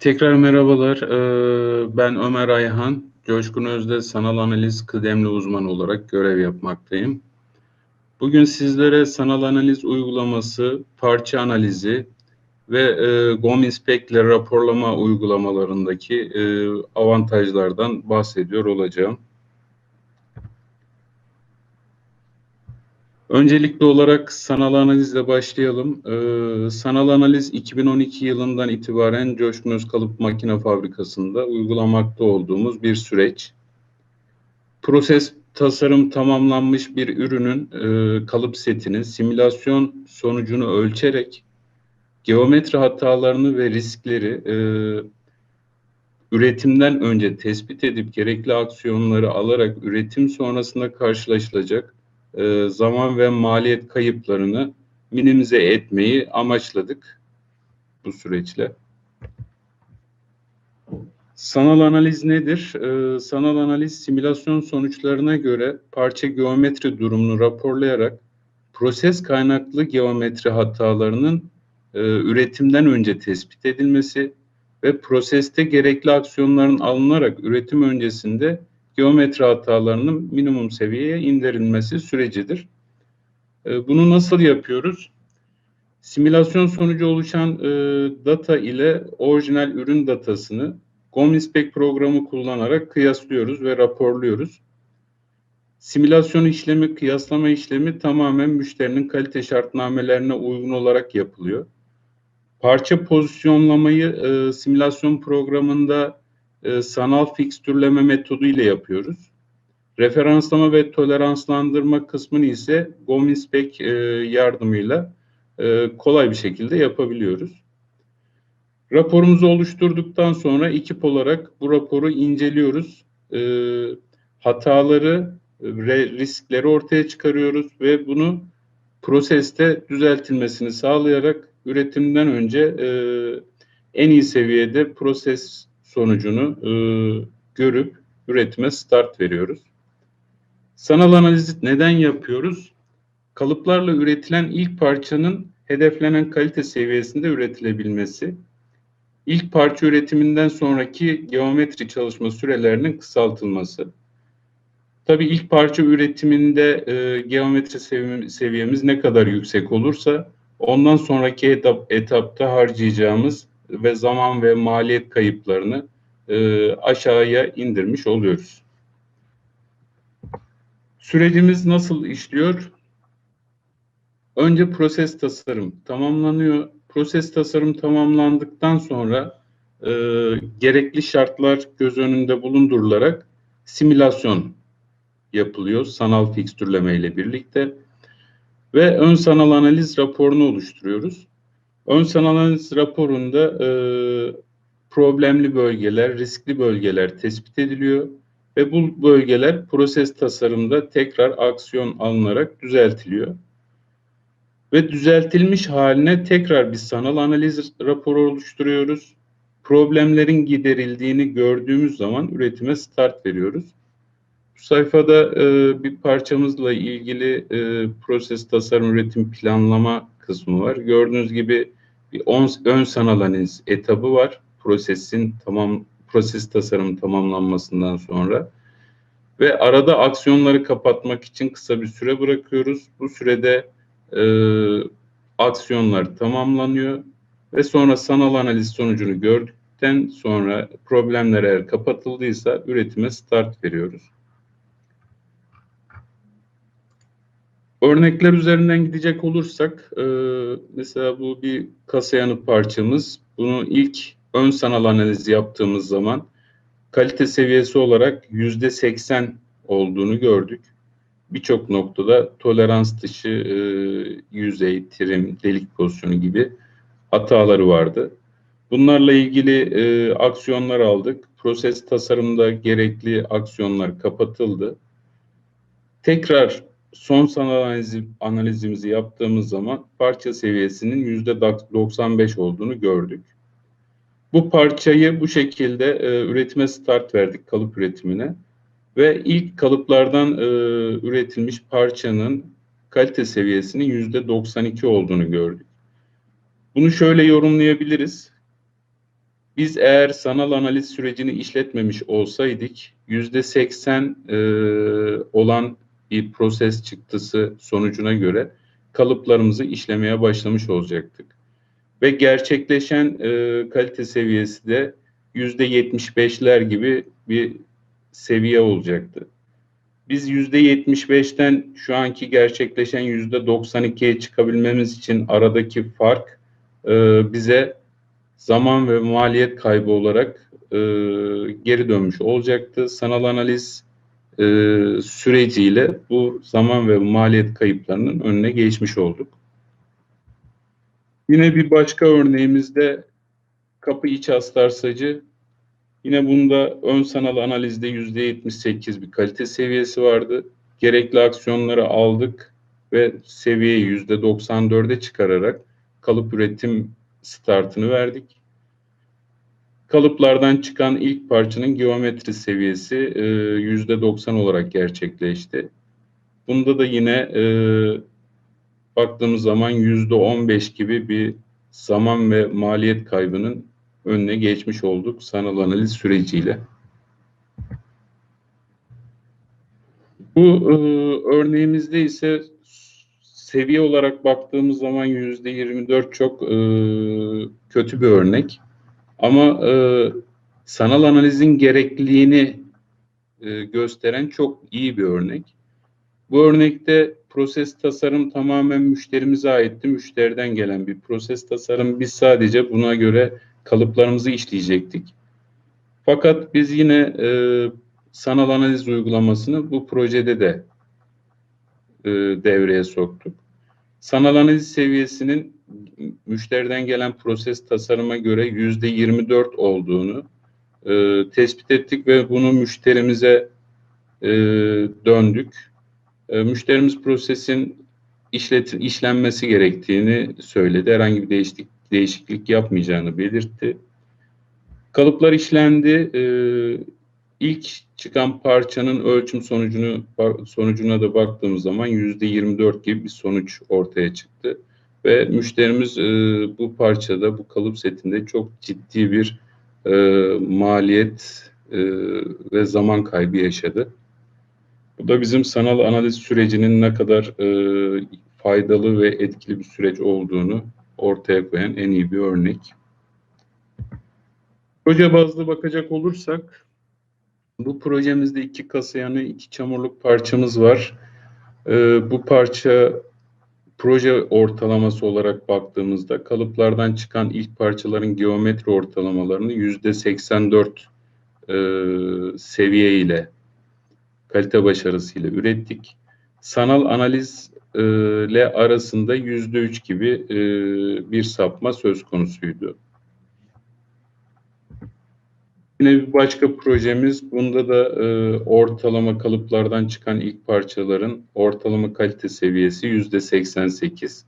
Tekrar merhabalar. Ee, Ben Ömer Ayhan. Coşkun Özde Sanal Analiz Kıdemli Uzman olarak görev yapmaktayım. Bugün sizlere sanal analiz uygulaması, parça analizi ve e, GOM Inspect ile raporlama uygulamalarındaki e, avantajlardan bahsediyor olacağım. Öncelikli olarak sanal analizle başlayalım. Ee, sanal analiz 2012 yılından itibaren Coşkun Özkalıp Makine Fabrikası'nda uygulamakta olduğumuz bir süreç. Proses tasarım tamamlanmış bir ürünün e, kalıp setini simülasyon sonucunu ölçerek geometri hatalarını ve riskleri e, üretimden önce tespit edip gerekli aksiyonları alarak üretim sonrasında karşılaşılacak e, zaman ve maliyet kayıplarını minimize etmeyi amaçladık bu süreçle. Sanal analiz nedir? E, sanal analiz simülasyon sonuçlarına göre parça geometri durumunu raporlayarak proses kaynaklı geometri hatalarının e, üretimden önce tespit edilmesi ve proseste gerekli aksiyonların alınarak üretim öncesinde geometri hatalarının minimum seviyeye indirilmesi sürecidir. E, bunu nasıl yapıyoruz? Simülasyon sonucu oluşan e, data ile orijinal ürün datasını GOM-INSPEC programı kullanarak kıyaslıyoruz ve raporluyoruz. Simülasyon işlemi, kıyaslama işlemi tamamen müşterinin kalite şartnamelerine uygun olarak yapılıyor. Parça pozisyonlamayı e, simülasyon programında e, sanal fikstürleme metodu ile yapıyoruz. Referanslama ve toleranslandırma kısmını ise GOM-INSPEC e, yardımıyla e, kolay bir şekilde yapabiliyoruz. Raporumuzu oluşturduktan sonra ekip olarak bu raporu inceliyoruz. Hataları, riskleri ortaya çıkarıyoruz ve bunu proseste düzeltilmesini sağlayarak üretimden önce en iyi seviyede proses sonucunu e, görüp üretime start veriyoruz. Sanal analizi neden yapıyoruz? Kalıplarla üretilen ilk parçanın hedeflenen kalite seviyesinde üretilebilmesi, ilk parça üretiminden sonraki geometri çalışma sürelerinin kısaltılması. Tabii ilk parça üretiminde e, geometri seviyemiz ne kadar yüksek olursa ondan sonraki etap, etapta harcayacağımız ve zaman ve maliyet kayıplarını e, aşağıya indirmiş oluyoruz. Sürecimiz nasıl işliyor? Önce proses tasarım tamamlanıyor. Proses tasarım tamamlandıktan sonra e, gerekli şartlar göz önünde bulundurularak simülasyon yapılıyor sanal fikstürleme ile birlikte ve ön sanal analiz raporunu oluşturuyoruz. Ön sanal analiz raporunda e, problemli bölgeler, riskli bölgeler tespit ediliyor ve bu bölgeler proses tasarımda tekrar aksiyon alınarak düzeltiliyor. Ve düzeltilmiş haline tekrar bir sanal analiz raporu oluşturuyoruz. Problemlerin giderildiğini gördüğümüz zaman üretime start veriyoruz. Bu sayfada e, bir parçamızla ilgili e, proses tasarım üretim planlama kısmı var. Gördüğünüz gibi bir on, ön sanal analiz etabı var. Prosesin tamam proses tasarım tamamlanmasından sonra ve arada aksiyonları kapatmak için kısa bir süre bırakıyoruz. Bu sürede e, aksiyonlar tamamlanıyor ve sonra sanal analiz sonucunu gördükten sonra problemler eğer kapatıldıysa üretime start veriyoruz. Örnekler üzerinden gidecek olursak, e, mesela bu bir kasa yanıt parçamız. Bunu ilk ön sanal analizi yaptığımız zaman kalite seviyesi olarak yüzde seksen olduğunu gördük. Birçok noktada tolerans dışı e, yüzey, trim, delik pozisyonu gibi hataları vardı. Bunlarla ilgili e, aksiyonlar aldık. Proses tasarımda gerekli aksiyonlar kapatıldı. Tekrar son sanal analizi, analizimizi yaptığımız zaman parça seviyesinin yüzde 95 olduğunu gördük. Bu parçayı bu şekilde e, üretime start verdik kalıp üretimine ve ilk kalıplardan e, üretilmiş parçanın kalite seviyesinin yüzde 92 olduğunu gördük. Bunu şöyle yorumlayabiliriz. Biz eğer sanal analiz sürecini işletmemiş olsaydık yüzde seksen e, olan bir proses çıktısı sonucuna göre kalıplarımızı işlemeye başlamış olacaktık. Ve gerçekleşen e, kalite seviyesi de yüzde yetmiş beşler gibi bir seviye olacaktı. Biz yüzde yetmiş beşten şu anki gerçekleşen yüzde doksan ikiye çıkabilmemiz için aradaki fark e, bize zaman ve maliyet kaybı olarak e, geri dönmüş olacaktı. Sanal analiz e, süreciyle bu zaman ve maliyet kayıplarının önüne geçmiş olduk. Yine bir başka örneğimizde kapı iç astarsacı. Yine bunda ön sanal analizde %78 bir kalite seviyesi vardı. Gerekli aksiyonları aldık ve seviyeyi %94'e çıkararak kalıp üretim startını verdik. Kalıplardan çıkan ilk parçanın geometri seviyesi e, %90 olarak gerçekleşti. Bunda da yine e, baktığımız zaman %15 gibi bir zaman ve maliyet kaybının önüne geçmiş olduk sanal analiz süreciyle. Bu e, örneğimizde ise seviye olarak baktığımız zaman yüzde 24 çok e, kötü bir örnek. Ama e, sanal analizin gerekliliğini e, gösteren çok iyi bir örnek. Bu örnekte proses tasarım tamamen müşterimize aitti. Müşteriden gelen bir proses tasarım. Biz sadece buna göre kalıplarımızı işleyecektik. Fakat biz yine e, sanal analiz uygulamasını bu projede de e, devreye soktuk. Sanal analiz seviyesinin müşteriden gelen proses tasarıma göre yüzde 24 olduğunu e, tespit ettik ve bunu müşterimize e, döndük. E, müşterimiz prosesin işlet, işlenmesi gerektiğini söyledi. Herhangi bir değişiklik, değişiklik yapmayacağını belirtti. Kalıplar işlendi. E, ilk çıkan parçanın ölçüm sonucunu sonucuna da baktığımız zaman yüzde 24 gibi bir sonuç ortaya çıktı. Ve müşterimiz e, bu parçada, bu kalıp setinde çok ciddi bir e, maliyet e, ve zaman kaybı yaşadı. Bu da bizim sanal analiz sürecinin ne kadar e, faydalı ve etkili bir süreç olduğunu ortaya koyan en iyi bir örnek. Proje bazlı bakacak olursak, bu projemizde iki kasayanı, iki çamurluk parçamız var. E, bu parça proje ortalaması olarak baktığımızda kalıplardan çıkan ilk parçaların geometri ortalamalarını yüzde 84 e, seviye ile kalite başarısıyla ürettik. Sanal analiz e, ile arasında yüzde üç gibi e, bir sapma söz konusuydu. Yine bir başka projemiz, bunda da e, ortalama kalıplardan çıkan ilk parçaların ortalama kalite seviyesi yüzde 88.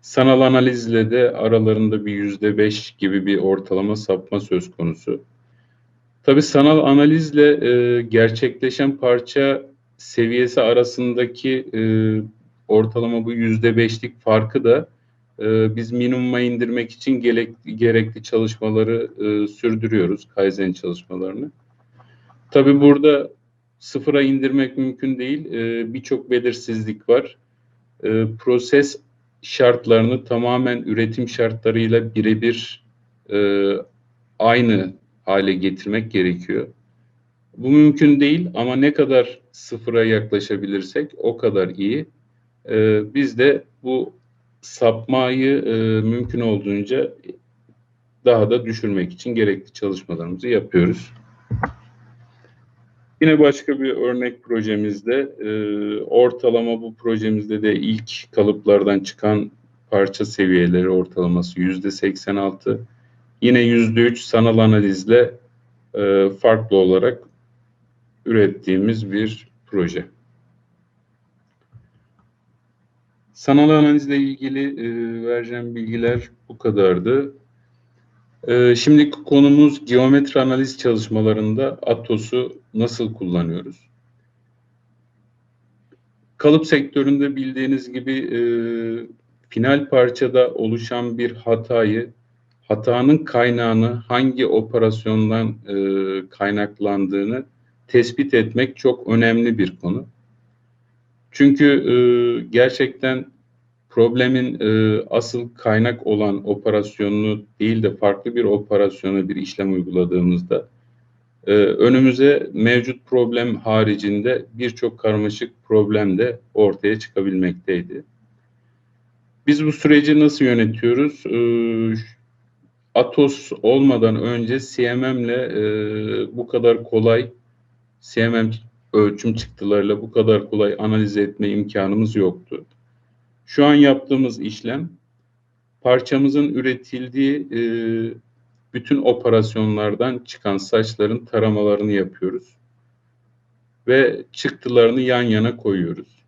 Sanal analizle de aralarında bir yüzde 5 gibi bir ortalama sapma söz konusu. Tabii sanal analizle e, gerçekleşen parça seviyesi arasındaki e, ortalama bu yüzde beşlik farkı da e, biz minimuma indirmek için gerek, gerekli çalışmaları e, sürdürüyoruz, Kaizen çalışmalarını. Tabii burada sıfıra indirmek mümkün değil. E, Birçok belirsizlik var. E, proses şartlarını tamamen üretim şartlarıyla birebir e, aynı hale getirmek gerekiyor. Bu mümkün değil ama ne kadar sıfıra yaklaşabilirsek o kadar iyi. Ee, biz de bu sapmayı e, mümkün olduğunca daha da düşürmek için gerekli çalışmalarımızı yapıyoruz. Yine başka bir örnek projemizde e, ortalama bu projemizde de ilk kalıplardan çıkan parça seviyeleri ortalaması yüzde 86. Yine yüzde üç sanal analizle e, farklı olarak ürettiğimiz bir proje. Sanal analizle ilgili e, vereceğim bilgiler bu kadardı. E, şimdiki konumuz geometri analiz çalışmalarında Atos'u nasıl kullanıyoruz? Kalıp sektöründe bildiğiniz gibi e, final parçada oluşan bir hatayı hatanın kaynağını hangi operasyondan e, kaynaklandığını tespit etmek çok önemli bir konu. Çünkü e, gerçekten problemin e, asıl kaynak olan operasyonunu değil de farklı bir operasyona bir işlem uyguladığımızda e, önümüze mevcut problem haricinde birçok karmaşık problem de ortaya çıkabilmekteydi. Biz bu süreci nasıl yönetiyoruz? E, Atos olmadan önce CMM ile e, bu kadar kolay CMM ölçüm çıktılarıyla bu kadar kolay analiz etme imkanımız yoktu. Şu an yaptığımız işlem parçamızın üretildiği e, bütün operasyonlardan çıkan saçların taramalarını yapıyoruz. Ve çıktılarını yan yana koyuyoruz.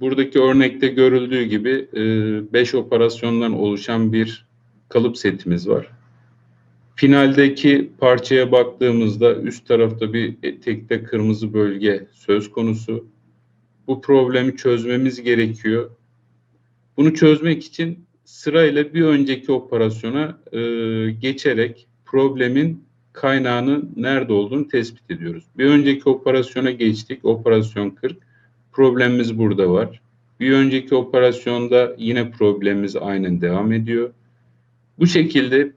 Buradaki örnekte görüldüğü gibi 5 e, operasyondan oluşan bir kalıp setimiz var. Finaldeki parçaya baktığımızda üst tarafta bir tekte kırmızı bölge söz konusu. Bu problemi çözmemiz gerekiyor. Bunu çözmek için sırayla bir önceki operasyona e, geçerek problemin kaynağının nerede olduğunu tespit ediyoruz. Bir önceki operasyona geçtik. Operasyon 40. Problemimiz burada var. Bir önceki operasyonda yine problemimiz aynen devam ediyor. Bu şekilde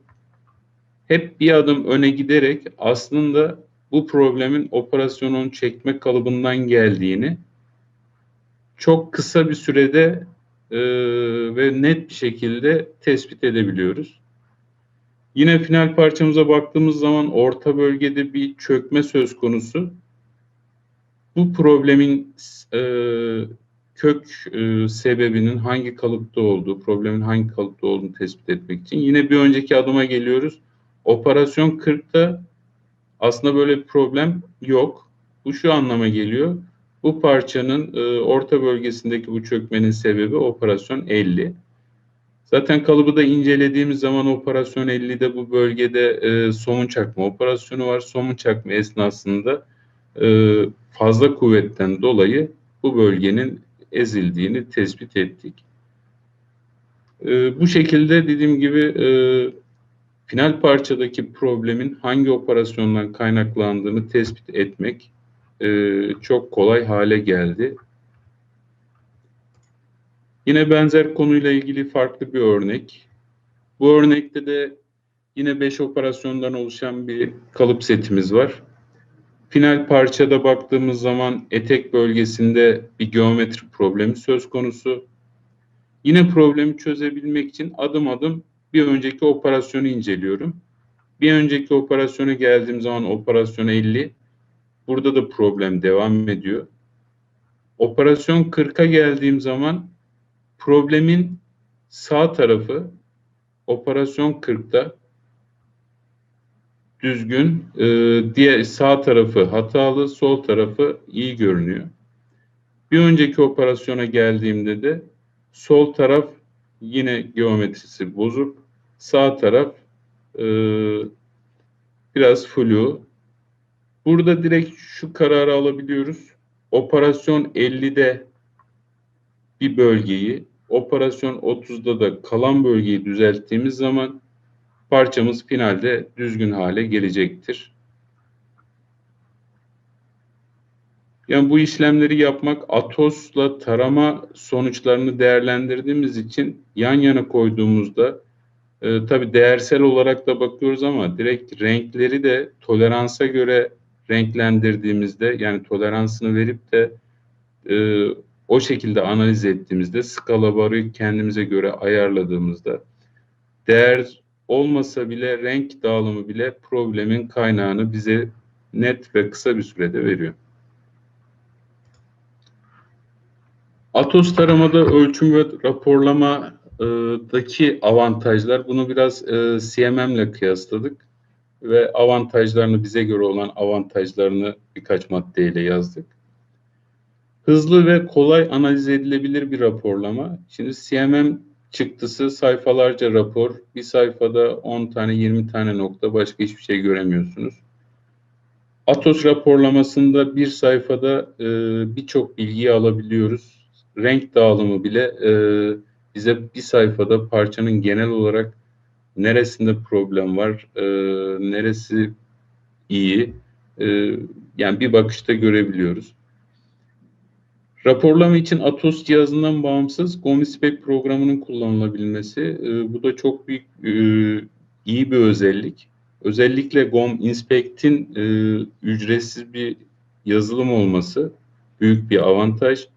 hep bir adım öne giderek aslında bu problemin operasyonun çekme kalıbından geldiğini çok kısa bir sürede e, ve net bir şekilde tespit edebiliyoruz. Yine final parçamıza baktığımız zaman orta bölgede bir çökme söz konusu. Bu problemin e, kök e, sebebinin hangi kalıpta olduğu, problemin hangi kalıpta olduğunu tespit etmek için yine bir önceki adıma geliyoruz. Operasyon 40'ta aslında böyle bir problem yok. Bu şu anlama geliyor. Bu parçanın e, orta bölgesindeki bu çökmenin sebebi operasyon 50. Zaten kalıbı da incelediğimiz zaman operasyon 50'de bu bölgede e, somun çakma operasyonu var. Somun çakma esnasında e, fazla kuvvetten dolayı bu bölgenin ezildiğini tespit ettik. E, bu şekilde dediğim gibi e, final parçadaki problemin hangi operasyondan kaynaklandığını tespit etmek e, çok kolay hale geldi. Yine benzer konuyla ilgili farklı bir örnek. Bu örnekte de yine 5 operasyondan oluşan bir kalıp setimiz var. Final parçada baktığımız zaman etek bölgesinde bir geometri problemi söz konusu. Yine problemi çözebilmek için adım adım bir önceki operasyonu inceliyorum. Bir önceki operasyona geldiğim zaman operasyon 50. Burada da problem devam ediyor. Operasyon 40'a geldiğim zaman problemin sağ tarafı operasyon 40'ta düzgün, e, diğer sağ tarafı hatalı, sol tarafı iyi görünüyor. Bir önceki operasyona geldiğimde de sol taraf yine geometrisi bozuk, sağ taraf e, biraz flu. Burada direkt şu kararı alabiliyoruz. Operasyon 50'de bir bölgeyi, operasyon 30'da da kalan bölgeyi düzelttiğimiz zaman parçamız finalde düzgün hale gelecektir. Yani bu işlemleri yapmak Atos'la tarama sonuçlarını değerlendirdiğimiz için yan yana koyduğumuzda e, tabi değersel olarak da bakıyoruz ama direkt renkleri de toleransa göre renklendirdiğimizde yani toleransını verip de e, o şekilde analiz ettiğimizde skala barı kendimize göre ayarladığımızda değer olmasa bile renk dağılımı bile problemin kaynağını bize net ve kısa bir sürede veriyor. Atos taramada ölçüm ve raporlamadaki avantajlar bunu biraz e, CMM ile kıyasladık ve avantajlarını bize göre olan avantajlarını birkaç maddeyle yazdık. Hızlı ve kolay analiz edilebilir bir raporlama. Şimdi CMM çıktısı sayfalarca rapor. Bir sayfada 10 tane 20 tane nokta başka hiçbir şey göremiyorsunuz. Atos raporlamasında bir sayfada e, birçok bilgiyi alabiliyoruz. Renk dağılımı bile e, bize bir sayfada parçanın genel olarak neresinde problem var, e, neresi iyi, e, yani bir bakışta görebiliyoruz. Raporlama için Atos cihazından bağımsız GOMISPEC programının kullanılabilmesi, e, bu da çok büyük e, iyi bir özellik. Özellikle GOM Inspect'in e, ücretsiz bir yazılım olması büyük bir avantaj.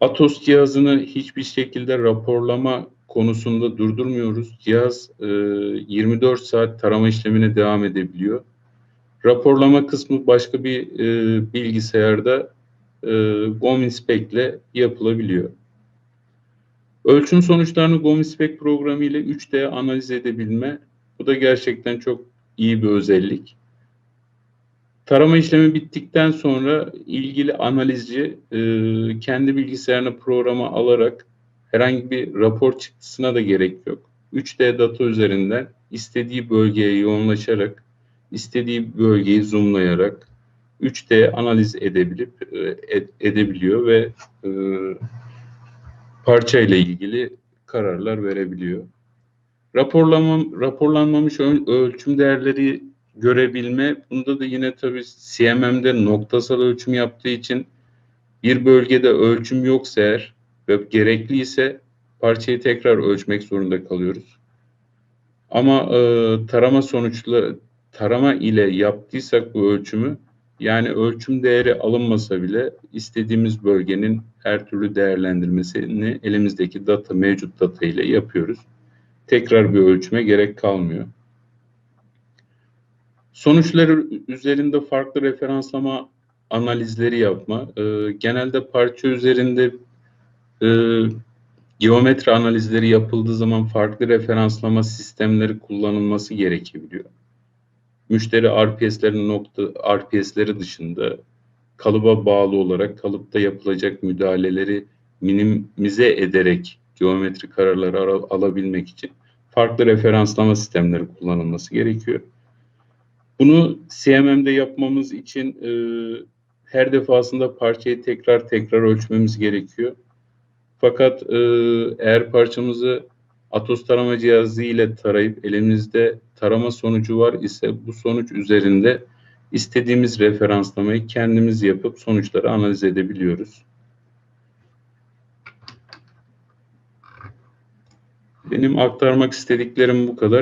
Atos cihazını hiçbir şekilde raporlama konusunda durdurmuyoruz. Cihaz e, 24 saat tarama işlemine devam edebiliyor. Raporlama kısmı başka bir e, bilgisayarda e, GOMINSPEC ile yapılabiliyor. Ölçüm sonuçlarını GOMINSPEC programı ile 3D analiz edebilme. Bu da gerçekten çok iyi bir özellik. Tarama işlemi bittikten sonra ilgili analizci e, kendi bilgisayarına programa alarak herhangi bir rapor çıktısına da gerek yok. 3D data üzerinden istediği bölgeye yoğunlaşarak, istediği bölgeyi zoomlayarak 3D analiz edebilip e, ed, edebiliyor ve e, parça ile ilgili kararlar verebiliyor. Raporlama, raporlanmamış ölçüm değerleri görebilme. Bunda da yine tabii CMM'de noktasal ölçüm yaptığı için bir bölgede ölçüm yoksa eğer ve gerekliyse parçayı tekrar ölçmek zorunda kalıyoruz. Ama e, tarama sonuçları tarama ile yaptıysak bu ölçümü yani ölçüm değeri alınmasa bile istediğimiz bölgenin her türlü değerlendirmesini elimizdeki data mevcut data ile yapıyoruz. Tekrar bir ölçüme gerek kalmıyor. Sonuçları üzerinde farklı referanslama analizleri yapma. E, genelde parça üzerinde e, geometri analizleri yapıldığı zaman farklı referanslama sistemleri kullanılması gerekebiliyor. Müşteri RPS'lerin nokta RPS'leri dışında kalıba bağlı olarak kalıpta yapılacak müdahaleleri minimize ederek geometri kararları al alabilmek için farklı referanslama sistemleri kullanılması gerekiyor. Bunu CMM'de yapmamız için e, her defasında parçayı tekrar tekrar ölçmemiz gerekiyor. Fakat e, eğer parçamızı Atos tarama cihazı ile tarayıp elimizde tarama sonucu var ise bu sonuç üzerinde istediğimiz referanslamayı kendimiz yapıp sonuçları analiz edebiliyoruz. Benim aktarmak istediklerim bu kadar.